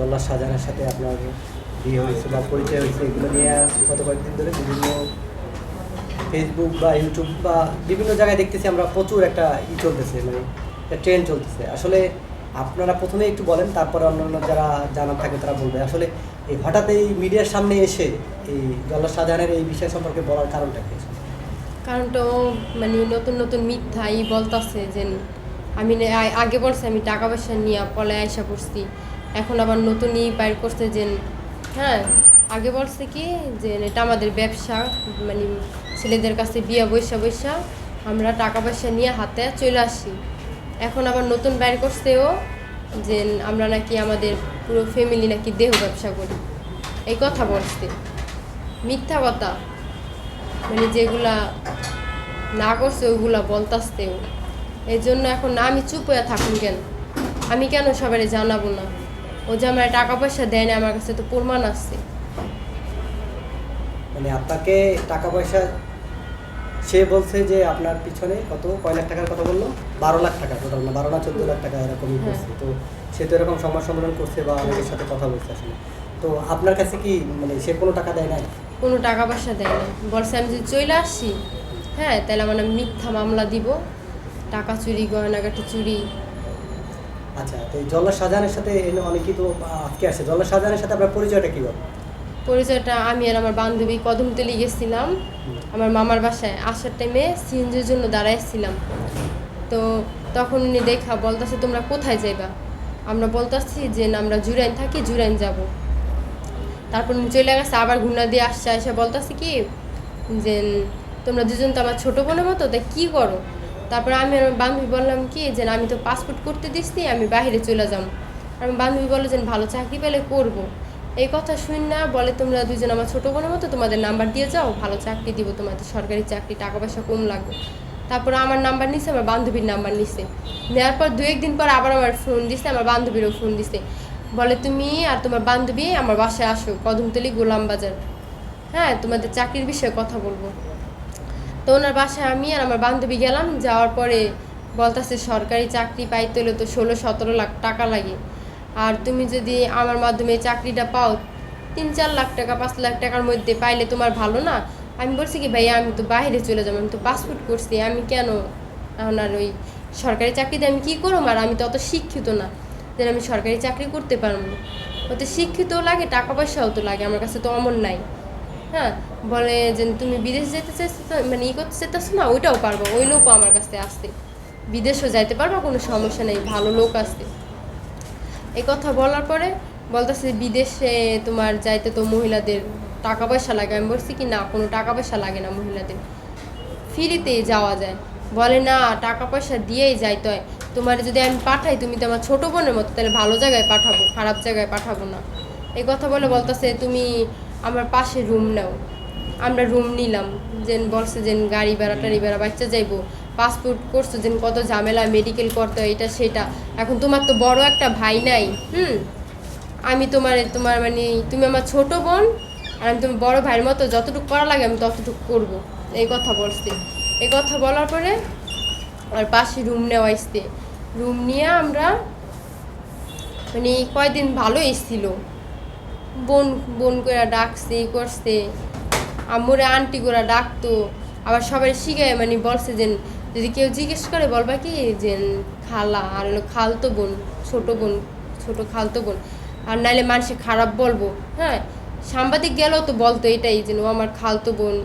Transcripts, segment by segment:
জল্লা শাহজাহানের সাথে আপনার বিয়ে হয়েছে বা পরিচয় হয়েছে, এগুলো নিয়ে গত কয়েকদিন ধরে বিভিন্ন ফেসবুক বা ইউটিউব বা বিভিন্ন জায়গায় দেখতেছি আমরা প্রচুর একটা ই চলতেছে মানে একটা ট্রেন্ড চলতেছে। আসলে আপনারা প্রথমে একটু বলেন, তারপরে অন্যান্য যারা জানার থাকে তারা বলবে। আসলে এই হঠাৎ এই মিডিয়ার সামনে এসে এই জল্লা শাহজাহানের এই বিষয় সম্পর্কে বলার কারণটা কি? আসলে? কারণ তো মানে নতুন নতুন মিথ্যা ই বলতাছে যে, আমি আগে বলছে আমি টাকা পয়সা নিয়ে পলে আইসা পড়ছি। এখন আবার নতুন ই বাইর করছে যে হ্যাঁ আগে বলছে কি যে, এটা আমাদের ব্যবসা মানে ছেলেদের কাছে বিয়া বৈশা বৈশা, আমরা টাকা পয়সা নিয়ে হাতে চলে আসি। এখন আবার নতুন বাইর করছেও যে, আমরা নাকি আমাদের পুরো ফ্যামিলি নাকি দেহ ব্যবসা করি। এই কথা বলছে। মিথ্যা কথা। মানে যেগুলা না করছে ওইগুলা বলতাসতেও এই জন্য এখন আমি চুপ হয়ে থাকুন কেন? আমি কেন সবাই জানাব না? ও যে আমার টাকা পয়সা দেয় না আমার কাছে তো প্রমাণ আছে। মানে আপনাকে টাকা পয়সা সে বলছে যে আপনার পিছনে কত কয় লাখ টাকার কথা বলল? বারো লাখ টাকা টোটাল না বারো না চোদ্দ লাখ টাকা এরকমই হ্যাঁ। করছে তো সে তো এরকম সংবাদ সম্মেলন করছে বা অনেকের সাথে কথা বলছে আসলে। তো আপনার কাছে কি মানে সে কোনো টাকা দেয় নাই? কোনো টাকা পয়সা দেয় না বলছে আমি যদি চলে আসছি হ্যাঁ তাহলে আমার নামে মিথ্যা মামলা দিব। টাকা চুরি গয়নাগাটি চুরি আচ্ছা তো এই জল্লা শাহজাহানের সাথে অনেকেই তো আজকে আসে জল্লা শাহজাহানের সাথে আপনার পরিচয়টা কী বল? পরিচয়টা আমি আর আমার বান্ধবী কদমতলি গেছিলাম। আমার মামার বাসায় আসার টাইমে সিএনজির জন্য দাঁড়াইছিলাম। তো তখন উনি দেখা বলতেছে তোমরা কোথায় যাইবা? আমরা বলতেছি যে না, আমরা জুরাইন থাকি জুরাইন যাব। তারপর উনি চলে গেছে আবার ঘুরনা দিয়ে আসছে এসে বলতেছে কি যে তোমরা দুজন তো আমার ছোটো বোনের মতো তাই কী করো? তারপর আমি আমার বান্ধবী বললাম কি, যে আমি তো পাসপোর্ট করতে দিচ্ছি আমি বাইরে চলে যাব আমার বান্ধবী বলে যে, ভালো চাকরি পেলে করব। এই কথা শুন না বলে, তোমরা দুজন আমার ছোটো বোনের মতো তোমাদের নাম্বার দিয়ে যাও, ভালো চাকরি দিব তোমাদের, সরকারি চাকরি টাকা পয়সা কম লাগবে। তারপর আমার নাম্বার নিছে, আমার বান্ধবীর নাম্বার নিছে। নেওয়ার পর দু একদিন পর আবার আমার ফোন দিছে, আমার বান্ধবীরও ফোন দিছে। বলে, তুমি আর তোমার বান্ধবী আমার বাসায় আসো, কদমতলি গোলাম বাজার হ্যাঁ তোমাদের চাকরির বিষয়ে কথা বলব। তো ওনার বাসায় আমি আর আমার বান্ধবী গেলাম, যাওয়ার পরে বলতেছে সরকারি চাকরি পাইতে হলে তো ষোলো সতেরো লাখ টাকা লাগে। আর তুমি যদি আমার মাধ্যমে চাকরিটা পাও, তিন চার লাখ টাকা, পাঁচ লাখ টাকার মধ্যে পাইলে তোমার ভালো না? আমি বলছি কি, ভাইয়া, আমি তো বাইরে চলে যাব, আমি তো পাসপোর্ট করছি, আমি কেন আর ওই সরকারি চাকরিতে আমি কী করব? আর আমি তো অত শিক্ষিত না যেন আমি সরকারি চাকরি করতে পারব। ওতে শিক্ষিতও লাগে, টাকা পয়সাও তো লাগে, আমার কাছে তো অমন নাই। হ্যাঁ বলে যে তুমি বিদেশ যেতে চাইছো মানে ই করতে চাইতেছো না, ওইটাও পারব, ওই লোকও আমার কাছে আসতে। বিদেশও যাইতে পারব, কোনো সমস্যা নেই, ভালো লোক আসতে। এই কথা বলার পরে বলতেছে বিদেশে তোমার যাইতে তো মহিলাদের টাকা পয়সা লাগে। আমি বলছি কি না, কোনো টাকা পয়সা লাগে না মহিলাদের। ফ্রিতেই যাওয়া যায়। বলে না, টাকা পয়সা দিয়েই যাইতে হয়। তোমার যদি আমি পাঠাই, তুমি তো আমার ছোটো বোনের মতো, তাহলে ভালো জায়গায় পাঠাবো, খারাপ জায়গায় পাঠাবো না। এই কথা বলে বলতেছে, তুমি আমার পাশে রুম নাও। আমরা রুম নিলাম। যে বলছে যে গাড়ি ভাড়া টাড়ি ভাড়া বাচ্চা যাইবো। পাসপোর্ট করছ যে কত ঝামেলা মেডিকেল করতে এটা সেটা। এখন তোমার তো বড় একটা ভাই নাই, হুম? আমি তোমার তোমার মানে তুমি আমার ছোট বোন, আর আমি তোমার বড় ভাইয়ের মতো যতটুকু করা লাগে আমি ততটুকু করব। এই কথা বলছি। এই কথা বলার পরে আর পাশে রুম নেওয়া রুম নিয়ে আমরা মানে কয়দিন ভালো এসছিল বোন বোন করে ডাকছে ই করছে। আম্মুরে আন্টি করে ডাকতো। আবার সবাই শিখে মানে বলছে যে যদি কেউ জিজ্ঞেস করে বলবা কি যে খালা আর হলো খালতো বোন ছোট বোন ছোট খালতো বোন। আর নাইলে মানুষে খারাপ বলব হ্যাঁ? সাংবাদিক গেলেও তো বলতো এটাই যে ও আমার খালতো বোন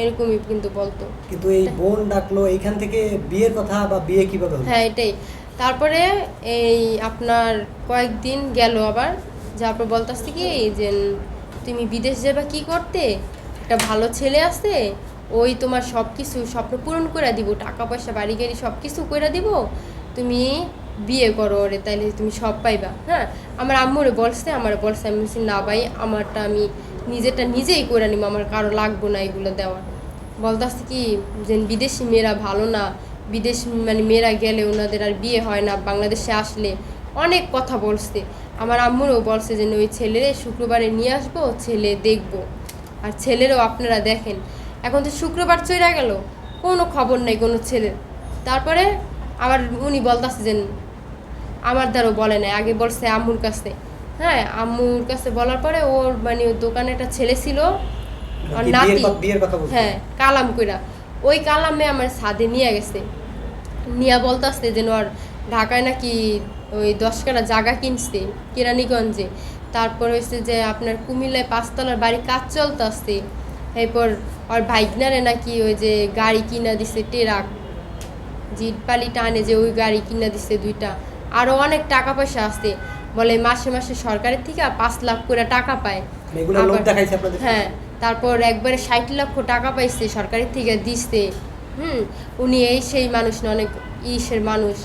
এরকমই কিন্তু বলতো। কিন্তু এই বোন ডাকলো এইখান থেকে বিয়ের কথা বা বিয়ে কীভাবে হ্যাঁ এটাই। তারপরে এই আপনার কয়েকদিন গেল আবার যার পর বলতেছে কি যে, তুমি বিদেশ যাবা কি করতে? একটা ভালো ছেলে আছে, ওই তোমার সব কিছু স্বপ্ন পূরণ করে দিব, টাকা পয়সা, বাড়ি গাড়ি সব কিছু করে দিব, তুমি বিয়ে করো ওরে, তাইলে তুমি সব পাইবা হ্যাঁ? আমার আম্মুরে বলছে, আমার বলছে, আমি বলছি, না ভাই, আমারটা আমি নিজেরটা নিজেই করে নিব, আমার কারও লাগবো না এগুলো দেওয়ার। বলতেছে কি, যে বিদেশি মেয়েরা ভালো না, বিদেশ মানে মেয়েরা গেলে ওনাদের আর বিয়ে হয় না, বাংলাদেশে আসলে অনেক কথা বলছে। আমার আম্মুরও বলছে যে ওই ছেলেরে শুক্রবারে নিয়ে আসব ছেলে দেখব। আর ছেলেরও আপনারা দেখেন। এখন তো শুক্রবার চলে গেল কোনো খবর নেই কোনো ছেলের তারপরে আবার উনি বলতেছে যে আমার দ্বারাও বলে নাই আগে বলছে আম্মুর কাছে। হ্যাঁ আম্মুর কাছে বলার পরে ওর মানে ওর দোকানে একটা ছেলে ছিল আর কি নাতি? হ্যাঁ কালাম কইরা। ওই কালামে আমার সাদে নিয়ে গেছে। নিয়া বলতাছে যেন আর ঢাকায় নাকি ওই দশ কাটা জায়গা কিনছে কেরানীগঞ্জে। তারপর হয়েছে যে আপনার কুমিল্লায় পাঁচতলার বাড়ি কাজ চলতেছে এরপর ওর ভাইগনারে নাকি ওই যে গাড়ি কিনা দিছে টেরাক। জিটপালি টানে যে ওই গাড়ি কিনা দিছে দুইটা। আরও অনেক টাকা পয়সা আছে বলে মাসে মাসে সরকারের থেকে পাঁচ লাখ করে টাকা পায়। আপনাদের হ্যাঁ তারপর একবারে ষাট লক্ষ টাকা পাইছে সরকারের থেকে দিচ্ছে হুম উনি এই সেই মানুষ না অনেক ইসের মানুষ।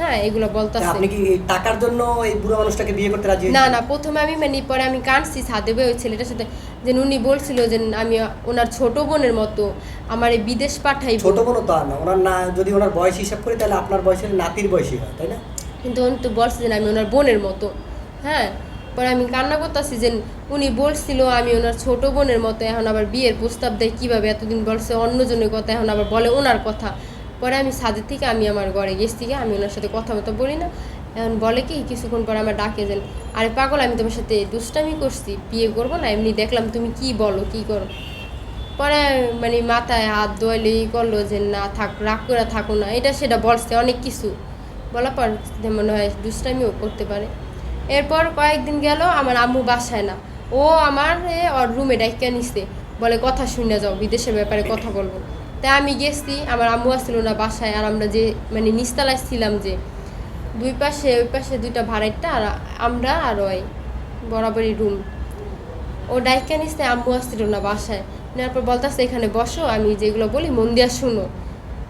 হ্যাঁ এগুলো বলতেছে। আপনি কি টাকার জন্য এই বুড়ো মানুষটাকে বিয়ে করতে রাজি না না প্রথমে আমি মানে পরে আমি কাঁদছি সাদেবে ওই ছেলেটার সাথে। যে উনি বলছিল যে আমি ওনার ছোট বোনের মতো আমার এই বিদেশ পাঠাইব ছোট কোনো তো আর না ওনার না যদি ওনার বয়স হিসাব করি তাহলে আপনার বয়সের নাতির বয়সই হয় তাই না? কিন্তু উনি তো বলছে যে আমি ওনার বোনের মতো। হ্যাঁ পরে আমি কান্না করতেছি যে উনি বলছিল আমি ওনার ছোট বোনের মতো এখন আবার বিয়ের প্রস্তাব দেয় কীভাবে এতদিন বলছে অন্যজনের কথা এখন আবার বলে ওনার কথা। পরে আমি সাদের থেকে, আমি আমার ঘরে গেছি থেকে, আমি ওনার সাথে কথা মতো বলি না। এখন বলে কি, কিছুক্ষণ পরে আমার ডাকে যেন, আরে পাগল, আমি তোমার সাথে দুষ্টামি করছি, বিয়ে করব না? এমনি দেখলাম তুমি কি বলো, কি করো? পরে মানে মাথায় হাত ধোয়ালে ই করল যে, না থাক, রাগ করে থাকো না। এটা সেটা বলছে অনেক কিছু। বলার পর মনে হয় দুষ্টামিও করতে পারে। এরপর কয়েকদিন গেল, আমার আম্মু বাসায় না। ও আমার ওর রুমে ডাইকা নিছে। বলে, কথা শুনে যাও, বিদেশের ব্যাপারে কথা বলব। তাই আমি গেছি, আমার আম্মু আসছিল না বাসায়, আর আমরা যে মানে নিস্তালায় ছিলাম যে, দুই পাশে, ওই পাশে দুইটা ভাড়াইটা আর আমরা আর ওই বরাবরই রুম ও ডাইকা নিচ্ছে আম্মু আসছিল না বাসায়। নেওয়ার পর বলতেছে, এখানে বসো, আমি যেগুলো বলি মন দিয়া শুনো।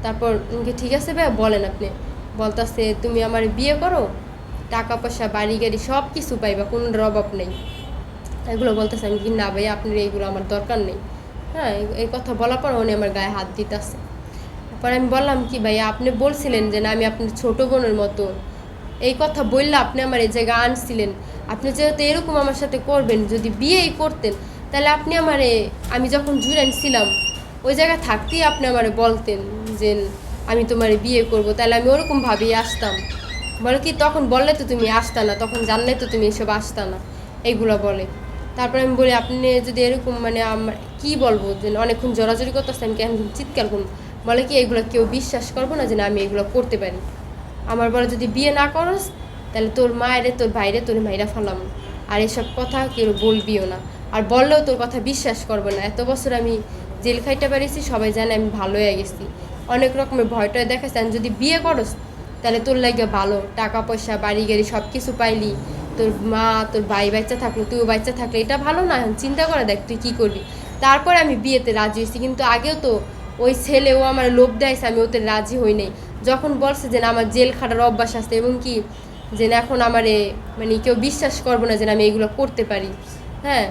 তারপর ঠিক আছে ভাই বলেন আপনি। বলতাছে, তুমি আমার বিয়ে করো টাকা পয়সা বাড়ি গাড়ি সব কিছু পাইবা, কোনো অভাব নেই। এগুলো বলতেছে, আমি কি, না ভাই আপনার এইগুলো আমার দরকার নেই। হ্যাঁ এই- কথা বলার পর উনি আমার গায়ে হাত দিতেছে। পরে আমি বললাম, কি ভাই আপনি বলছিলেন যে না, আমি আপনার ছোট বোনের মতো। এই কথা বললে আপনি আমার এই জায়গায় আনছিলেন। আপনি যেহেতু এরকম আমার সাথে করবেন, যদি বিয়েই করতেন, তাহলে আপনি আমারে, আমি যখন জুড়েন ছিলাম, ওই জায়গায় থাকতেই আপনি আমারে বলতেন যে, আমি তোমার বিয়ে করব, তাহলে আমি ওরকম ভাবেই আসতাম। বলে কি, তখন বললে তো তুমি আসতা না, তখন জানলে তো তুমি এসব আসতা না। এইগুলো বলে। তারপরে আমি বলি, আপনি যদি এরকম মানে আমার কি বলব? যে অনেকক্ষণ জোরাজোরি করতেছে, আমি কেন চিৎকার করব? বলে কি, এগুলো কেউ বিশ্বাস করব না যে না, আমি এগুলো করতে পারি। আমার বলে, যদি বিয়ে না করস, তাহলে তোর মায়েরে, তোর ভাইরে, তোর মাইরা ফেলাম। আর এসব কথা কেউ বলবিও না। আর বললেও তোর কথা বিশ্বাস করব না। এত বছর আমি জেল খাইতে পারিছি, সবাই জানে আমি ভালো হয়ে গেছি। অনেক রকমের ভয় টয় দেখাচ্ছে। আমি যদি বিয়ে করস, তাহলে তোর লাগে ভালো। টাকা, পয়সা, বাড়ি, গাড়ি সব কিছু পাইলি। তোর মা, তোর ভাই বাচ্চা থাকল, তুইও বাচ্চা থাকলে। এটা ভালো না চিন্তা করে দেখ তুই কী করবি। তারপরে আমি বিয়েতে রাজি হয়েছি কিন্তু আগেও তো ওই ছেলেও আমার লোভ দেয়ছে আমি ওতে রাজি হই নাই। যখন বলছে যে না আমার জেল খাটার অভ্যাস আছে এবং কি যে না এখন আমারে মানে কেউ বিশ্বাস করব না যে আমি এগুলো করতে পারি। হ্যাঁ?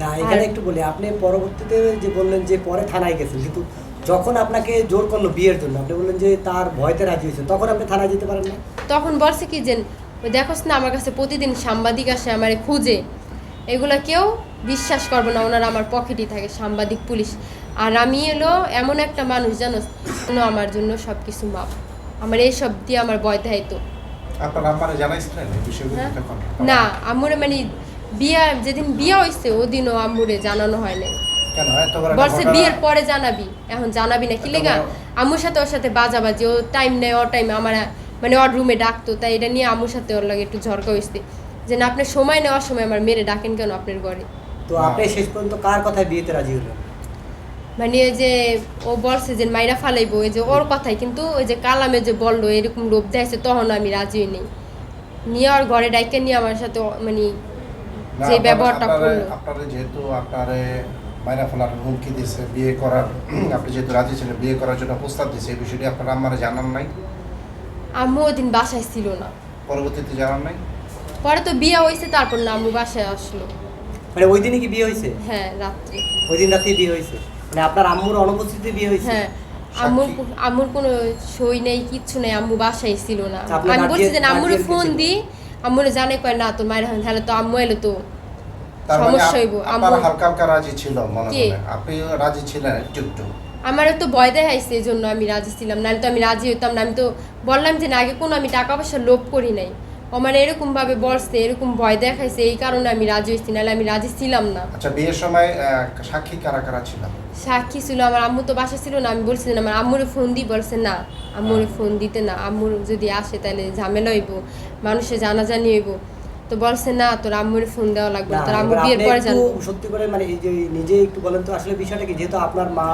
না এখানে একটু বলি আপনি পরবর্তীতে যে বললেন যে পরে থানায় গেছেন কিন্তু যখন আপনাকে জোর করল বিয়ের জন্য আপনি বললেন যে তার ভয়তে রাজি হয়েছেন তখন আপনি থানায় যেতে পারেন না? তখন বলছে কি যে দেখোস না আমার কাছে প্রতিদিন সাংবাদিক আসে আমার খুঁজে। এগুলা কেউ বিশ্বাস করব না ওনারা আমার পকেটই থাকে সাংবাদিক পুলিশ। আর আমি এলো এমন একটা মানুষ জানো আমার জন্য সব কিছু মাপ আমার এইসব দিয়ে আমার ভয় দেখাইতো হ্যাঁ? না আম্মুরে মানে বিয়া যেদিন বিয়া হয়েছে ওদিনও আম্মুরে জানানো হয় নাই। বিয়ের পরে জানাবি এখন জানাবি না কি লেগা? আম্মুর সাথে ওর সাথে বাজাবাজি ও টাইম নেয় ও টাইম আমার মানে ওর রুমে ডাকতো তাই এটা নিয়ে আম্মুর সাথে ওর লাগে একটু ঝরকা হয়েছে যে না আপনার সময় নেওয়ার সময় আমার মেরে ডাকেন কেন আপনার ঘরে? তো আপনি শেষ পর্যন্ত কার কথায় বিয়েতে রাজি হলেন? মানে ওই যে ও বলছে যে মাইরা ফালাইবো ওই যে ওর কথাই কিন্তু ওই যে কালামে যে বলল এরকম লোভ দেখাইছে তখন আমি রাজি হই নেই নিয়ে ওর ঘরে ডাইকে নিয়ে আমার সাথে মানে যে ব্যবহারটা করল। আপনারা যেহেতু আপনারে মাইরা ফেলার হুমকি দিয়েছে বিয়ে করার আপনি যেহেতু রাজি ছিলেন বিয়ে করার জন্য প্রস্তাব দিয়েছে এই বিষয়টি আপনার আম্মারে জানান নাই? আম্মু ওদিন বাসায় ছিল না। পরবর্তীতে জানান নাই? পরে তো বিয়ে হয়েছে তারপর না আম্মু বাসায় আসলো। মানে ওই দিনই কি বিয়ে হয়েছে? হ্যাঁ রাত্রে। ওই দিন রাতেই বিয়ে হয়েছে? মানে আপনার আম্মুর অনুপস্থিতিতে বিয়ে হয়েছে? হ্যাঁ আম্মুর আম্মুর কোনো সই নেই কিচ্ছু নেই আম্মু বাসায় ছিল না। আচ্ছা, আমি বলছি যে আম্মুরে ফোন দি আম্মুরে জানে কয় না তোর মায়ের তাহলে তো আম্মু এলো তো। মানে সমস্যা হইব আম্মু হালকা হালকা রাজি ছিল মনে কে? মনে আপনি রাজি ছিলেন একটু একটু। আমারও তো ভয় দেখাইছে এই জন্য আমি রাজি ছিলাম। নাহলে তো আমি রাজি হইতাম না। আমি তো বললাম যে না আগে কোনো আমি টাকা পয়সা লোভ করি নাই। আমার এরকম ভাবে বলছে এরকম ভয় দেখাইছে এই কারণে আমি রাজি হয়েছি নাহলে আমি রাজি ছিলাম না। আচ্ছা বিয়ের সময় সাক্ষী কারা কারা ছিল? সাক্ষী ছিল আমার আম্মু তো বাসা ছিল না আমি বলছিলাম আমার আম্মুরে ফোন দিই বলছে না আম্মুরে ফোন দিতে না আম্মুর যদি আসে তাহলে ঝামেলা হইব মানুষে জানাজানি হইব। তো বলছে না তোর আম্মুর ফোন দেওয়া লাগবে না, না, তোর আম্মু বিয়ের পরে একটু জানব। সত্যি করে মানে এই যে নিজে একটু বলেন তো আসলে বিষয়টা কি? যেহেতু আপনার মা